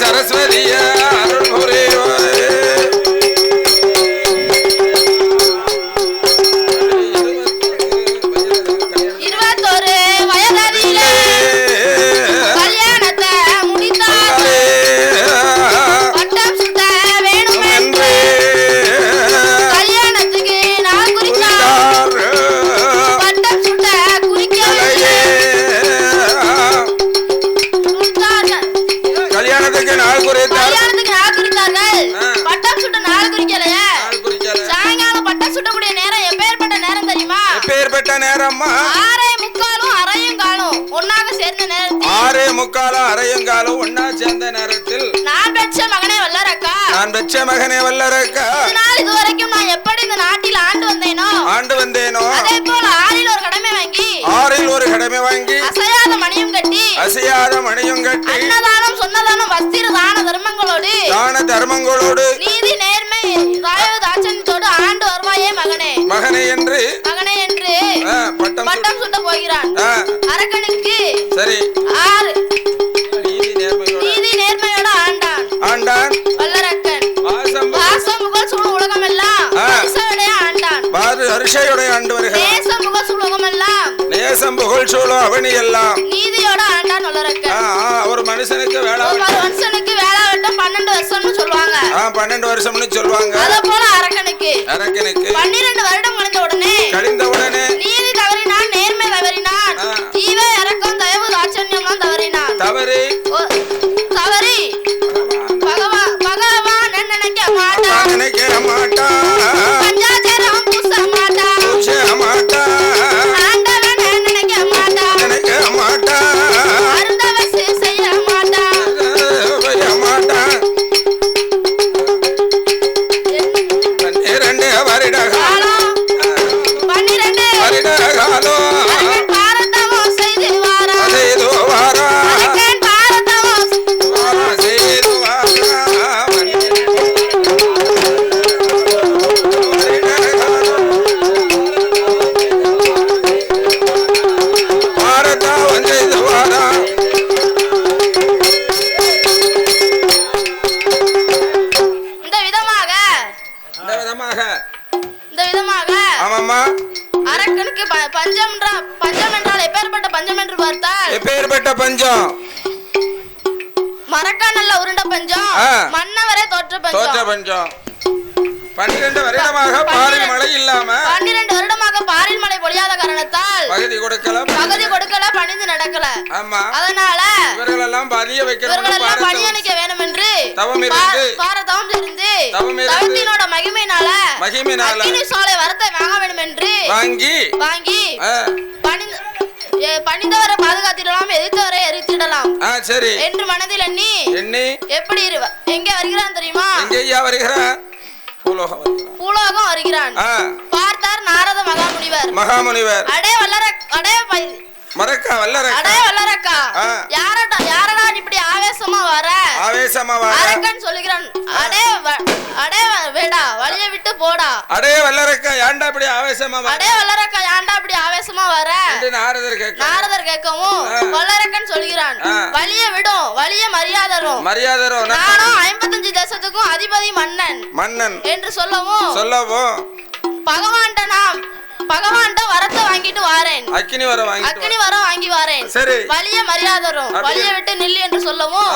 சரஸ்வதிய? ஆ. பட்டம் சுட்ட நாள் குறிக்கலையே. சாயங்காலம் பட்டம் சுட்டக்கூடிய நேரம் எப்பேற்பட்ட நேரம் தெரியுமா? எப்பேற்பட்ட நேரம்மா? ஆறே முக்காலும் அரையும் காலும் ஒன்னாக சேர்ந்த நேரத்தில். ஆறே முக்காலம் அரையங்காலம் ஒன்னா சேர்ந்த நேரத்தில். நான் பெற்ற மகனே வல்லரக்கா. நான் பெற்ற மகனே வல்லரக்கா. இதனால் இதுவரைக்கும் நான் எப்படி இந்த நாட்டில் ஆண்டு வந்தேனோ ஆண்டு வந்தேனோ? அதே போல ஆறில் ஒரு கடமை வாங்கி ஆறில் ஒரு கடமை வாங்கி அசையாத மணியும் கட்டி அசையாத மணியும் கட்டி அன்னதானம் சொன்னதானம் வஸ்திர தான தர்மங்களோடு. தான தர்மங்களோடு நீதி நேர்மை தயவு தாட்சணியத்தோடு ஆண்டு வருவாயே மகனே. மகனே என்று மகனே என்று பட்டம் சுட்ட- பட்டம் சுட்ட போகிறான். அரக்கனுக்கு சரி. ஆறு. நீதி நேர்மையோட. நீதி ஆண்டான். ஆண்டான். வல்லரக்கன். வாசம் வாசம் முகல் சூழ் உலகம் எல்லாம் ஆ. பரிசோடைய ஆண்டான். நேசம் புகழ் சூழோ அவனி எல்லாம் நீதியோட ஒரு மனுஷனுக்கு வேலை ஒரு மனுஷனுக்கு வேலை வெட்டம் பன்னெண்டு வருஷம்னு சொல்லுவாங்க. பன்னெண்டு வருஷம்னு சொல்லுவாங்க. அத போல அரக்கனுக்கு. அரக்கனுக்கு. பன்னிரண்டு வருடம் எப்பேற்பட்ட பஞ்சம் மரக்கானல்ல உருண்ட பஞ்சம். மன்னவரே தோற்ற தோற்ற பஞ்சம் பஞ்சம் பன்னிரண்டு வருடமாக பாலில் மழை இல்லாம பன்னிரண்டு வருடமாக பாரில் மழை பொழியாத காரணத்தால் பகுதி கொடுக்கல பகுதி கொடுக்கல பணிந்து நடக்கல ஆமா அதனால இவர்கள் எல்லாம் பதிய இவர்கள் எல்லாம் வைக்கிறது பணியணிக்க வேணும் என்று தவம் இருந்து. இருந்து தவம் இருந்து. தவத்தினோட மகிமையினால மகிமையினால. அக்கினி சோலை வரத்தை வாங்க வேண்டும் என்று வாங்கி வாங்கி பணிந்த பணிந்தவரை பாதுகாத்திடலாம் எதிர்த்தவரை எரித்திடலாம். சரி. என்று மனதில் எண்ணி எண்ணி. எப்படி இரு- எங்கே வருகிறான் தெரியுமா? எங்கேயா வருகிறார்? பூலோகம் வருகிறான். பார்த்தார் நாரத மகாமுனிவர். மகாமுனிவர். அடே வல்லர அடே மறக்க வல்லரக்க. அடே வல்லரக்கா. யாரடா யாரடா இப்படி ஆவேசமா வர? ஆவேசமா வர. அரக்கன் சொல்லுகிறான் அடே அடே வேடா வழிய விட்டு போடா. அடே வல்லரக்க ஏன்டா இப்படி ஆவேசமா வர? அடே வல்லரக்கா ஏன்டா இப்படி ஆவேசமா வர? என்று நாரதர் கேட்க நாரதர் கேட்கவும். வல்லரக்கன் சொல்கிறான். வழிய விடும் வழிய மரியாதரும். மரியாதரோ நானும் ஐம்பத்தஞ்சு தேசத்துக்கும் அதிபதி மன்னன் மன்னன். என்று சொல்லவும் சொல்லவும். பகவான்ட நாம் பகவான்ட வரத்தை வாங்கிட்டு வாரேன். அக்கினி வர வாங்கிட்டு அக்கினி வரம் வாங்கி வாரேன். சரி. வழிய மரியாதரும். வழிய விட்டு நில்லு என்று சொல்லவும்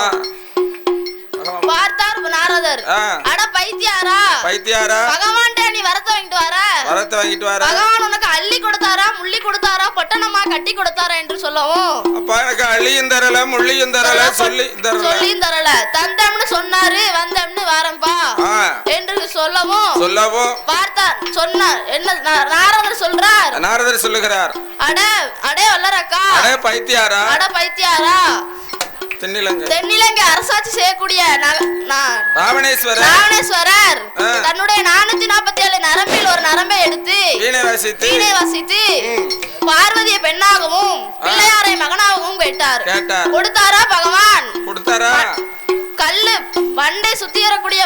பார்த்தார் நாரதர். அட பைத்தியாரா. பைத்தியாரா. பகவான்ட நீ வரத்தை வாங்கிட்டு வர. வரத்தை வாங்கிட்டு வர. பகவான் உனக்கு அள்ளி கொடுத்தாரா முள்ளி கொடுத்தாரா பொட்டணமா கட்டி கொடுத்தாரா என்று சொல்லவும். அப்பா எனக்கு அள்ளியும் தரல முள்ளியும் தரல சொல்லி தரல. சொல்லியும் தரல. தந்தம்னு சொன்னாரு வந்தம்னு வாரம்பா என்று சொல்லவும். சொல்லவும். பார்த்தார் சொன்னார். என்ன நாரதர் சொல்றார். நாரதர் சொல்லுகிறார். அட அடே வல்லரக்கா. அடே பைத்தியாரா. அட பைத்தியாரா. தென்னிலங்கை. தென்னிலங்கை அரசாட்சி செய்யக்கூடிய ராவணேஸ்வரர். ராவணேஸ்வரர். தன்னுடைய நானூத்தி நாற்பத்தி ஏழு நரம்பில் ஒரு நரம்பை எடுத்து வீணை வாசித்து. பார்வதியை பெண்ணாகவும். பிள்ளையாரை மகனாகவும் கேட்டார். கேட்டார். கொடுத்தாரா பகவான்? கொடுத்தாரா? கல்லு வண்ண மண்டை சுத்தி வரக்கூடிய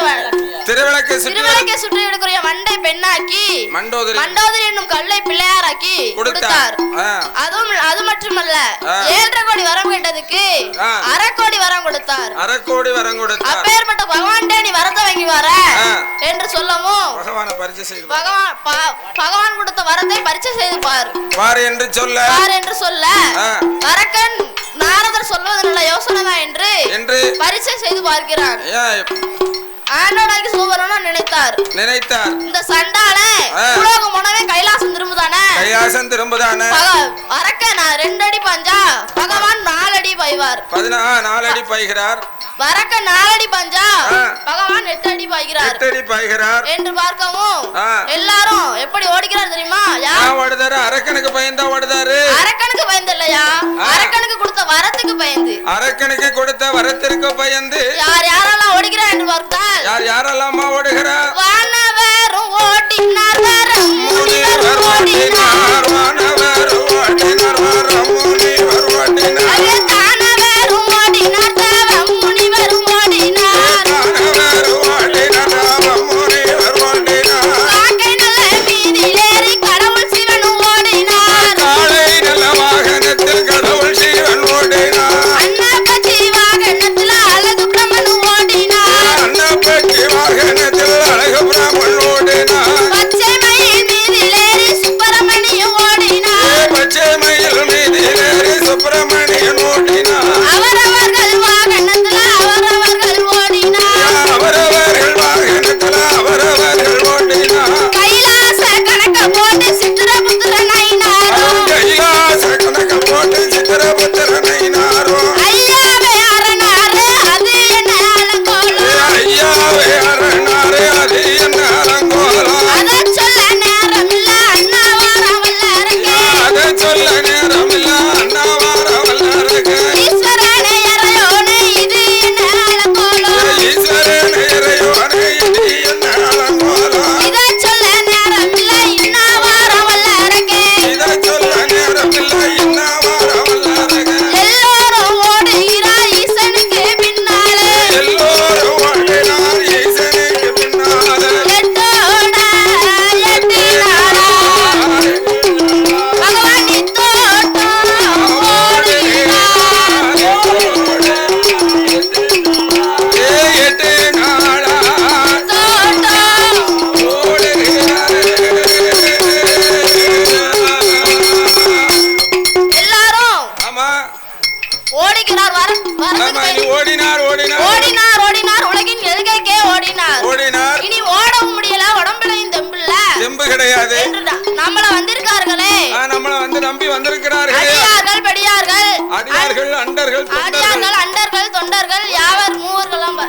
திருவிளக்கு சுற்றி விடக்கூடிய மண்டை பெண்ணாக்கி மண்டோதரி. மண்டோதரி என்னும் கல்லை பிள்ளையாராக்கி கொடுத்தார் கொடுத்தார் அதுவும் அது மட்டுமல்ல. ஏழரை கோடி வரம் கேட்டதுக்கு. அரை கோடி வரம் கொடுத்தார் அரைக்கோடி வரம் கொடுத்தார் அப்பேற்பட்ட பகவான்டே நீ வரத்தை வாங்கி வர. என்று சொல்லவும் பகவானை பரிச்சை செய்து. பகவான் பகவான் கொடுத்த வரத்தை பரிச்சை செய்து பார் பார் என்று சொல்ல பார் என்று சொல்ல ஆ. அரக்கன் நாரதர் சொல்வது நல்ல யோசனைதான் என்று என்று பரிச்சை செய்து பார்க்கிறான் ஆண்டோடாகி சூவரனும் நினைத்தார். நினைத்தார். இந்த சண்டால. உலகம் உணவே கைலாசம் திரும்புதானே? கையாசம் திரும்புதானே? அரக்கன் நான் ரெண்டு அடி பஞ்சா? பகவான் நாலடி பாய்வார். பதினா நாலடி பாய்கிறார். வரக்க நாலடி பஞ்சா. பகவான் எட்டு அடி பாய்கிறார். எட்டடி பாய்கிறார். என்று பார்க்கவும். எல்லாரும் எப்படி ஓடிக்கிறார் தெரியுமா? யார் ஓடுதாரு? அரக்கனுக்கு பயந்தா ஓடுதாரு? அரக்கனுக்கு பயந்து இல்லையா. அரக்கனுக்கு கொடுத்த வரத்துக்கு பயந்து. அரக்கனுக்கு கொடுத்த வரத்திற்கு பயந்து. யார் யாரெல்லாம் ஓடுகிறார் என்று பார்த்தால் யார் யாரெல்லாமா ஓடுகிறா? வானவரும் ஓடினார் ஓடினார். கிடையாது. நம்மள வந்திருக்கார்களே. நம்மள வந்து நம்பி வந்திருக்கிறார்களே. அடியார்கள் பெடியார்கள். அடியார்கள் அண்டர்கள் தொண்டர்கள். அடியார்கள் அண்டர்கள் தொண்டர்கள் யாவர்? மூவர்களும்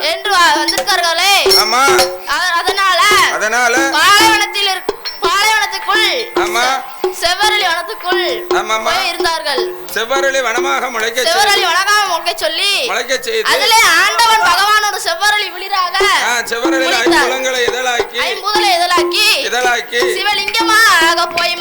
என்று வந்திருக்கார்களே. ஆமா. அத- அதனால அதனால பாலைவனத்தில் இருக்- பாலைவனத்துக்குள் ஆமா செவ்வரளி வனத்துக்குள் இருந்தார்கள் செவ்வரளி வனமாக முளைக்க செவ்வரளி வனகாம மொக்க சொல்லி முளைக்க செய்து அதிலே ஆண்டவன் பகவான் ஒரு செவ்வரளி விளிராக செவ்வரளி. ஐம்புலங்களை இதழாக்கி ஐம்புதலை இதழாக்கி இதழாக்கி சிவலிங்கமாக போய்